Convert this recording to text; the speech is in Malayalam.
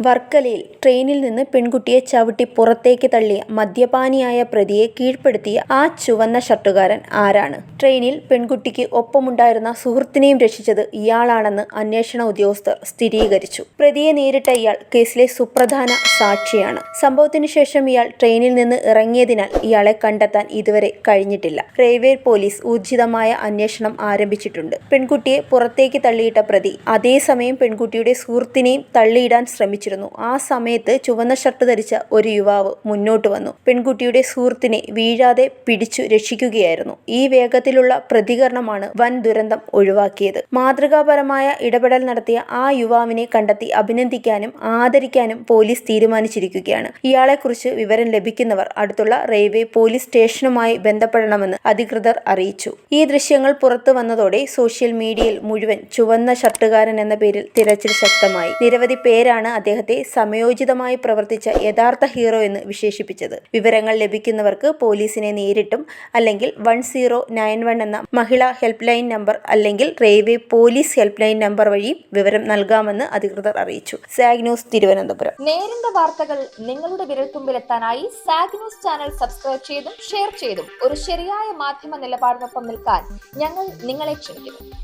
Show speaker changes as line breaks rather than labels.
വർക്കലയിൽ ട്രെയിനിൽ നിന്ന് പെൺകുട്ടിയെ ചവിട്ടി പുറത്തേക്ക് തള്ളിയ മദ്യപാനിയായ പ്രതിയെ കീഴ്പ്പെടുത്തിയ ആ ചുവന്ന ഷർട്ടുകാരൻ ആരാണ്? ട്രെയിനിൽ പെൺകുട്ടിക്ക് ഒപ്പമുണ്ടായിരുന്ന സുഹൃത്തിനെയും രക്ഷിച്ചത് ഇയാളാണെന്ന് അന്വേഷണ ഉദ്യോഗസ്ഥർ സ്ഥിരീകരിച്ചു. പ്രതിയെ നേരിട്ട ഇയാൾ കേസിലെ സുപ്രധാന സാക്ഷിയാണ്. സംഭവത്തിന് ശേഷം ഇയാൾ ട്രെയിനിൽ നിന്ന് ഇറങ്ങിയതിനാൽ ഇയാളെ കണ്ടെത്താൻ ഇതുവരെ കഴിഞ്ഞിട്ടില്ല. റെയിൽവേ പോലീസ് ഊർജിതമായ അന്വേഷണം ആരംഭിച്ചിട്ടുണ്ട്. പെൺകുട്ടിയെ പുറത്തേക്ക് തള്ളിയിട്ട പ്രതി അതേസമയം പെൺകുട്ടിയുടെ സുഹൃത്തിനെയും തള്ളിയിടാൻ ശ്രമിച്ചിരുന്നു ആ സമയത്ത് ചുവന്ന ഷർട്ട് ധരിച്ച ഒരു യുവാവ് മുന്നോട്ട് വന്നു. പെൺകുട്ടിയുടെ സുഹൃത്തിനെ വീഴാതെ പിടിച്ചു രക്ഷിക്കുകയായിരുന്നു. ഈ വേഗത്തിലുള്ള പ്രതികരണമാണ് വൻ ദുരന്തം ഒഴിവാക്കിയത്. മാതൃകാപരമായ ഇടപെടൽ നടത്തിയ ആ യുവാവിനെ കണ്ടെത്തി അഭിനന്ദിക്കാനും ആദരിക്കാനും പോലീസ് തീരുമാനിച്ചിരിക്കുകയാണ്. ഇയാളെക്കുറിച്ച് വിവരം ലഭിക്കുന്നവർ അടുത്തുള്ള റെയിൽവേ പോലീസ് സ്റ്റേഷനുമായി ബന്ധപ്പെടണമെന്ന് അധികൃതർ അറിയിച്ചു. ഈ ദൃശ്യങ്ങൾ പുറത്തു വന്നതോടെ സോഷ്യൽ മീഡിയയിൽ മുഴുവൻ ചുവന്ന ഷർട്ടുകാരൻ എന്ന പേരിൽ തിരച്ചിൽ ശക്തമായി. നിരവധി പേരാണ് അദ്ദേഹത്തെ സമയോചിതമായി പ്രവർത്തിച്ച യഥാർത്ഥ ഹീറോ എന്ന് വിശേഷിപ്പിച്ചത്. വിവരങ്ങൾ ലഭിക്കുന്നവർക്ക് പോലീസിനെ നേരിട്ടും അല്ലെങ്കിൽ വൺ സീറോ നയൻ വൺ എന്ന മഹിളാ ഹെൽപ്പ് ലൈൻ നമ്പർ അല്ലെങ്കിൽ railway police help line number വഴി വിവരം നൽകാമെന്ന് അധികൃതർ അറിയിച്ചു. സാഗ് ന്യൂസ് തിരുവനന്തപുരം.
നേരിന്റെ വാർത്തകൾ നിങ്ങളുടെ വിരൽത്തുമ്പിലെത്താനായി സാഗ് ന്യൂസ് ചാനൽ സബ്സ്ക്രൈബ് ചെയ്തും ഷെയർ ചെയ്തും ഒരു ശരിയായ മാധ്യമ നിലപാടിനൊപ്പം നിൽക്കാൻ ഞങ്ങൾ നിങ്ങളെ ക്ഷണിക്കുന്നു.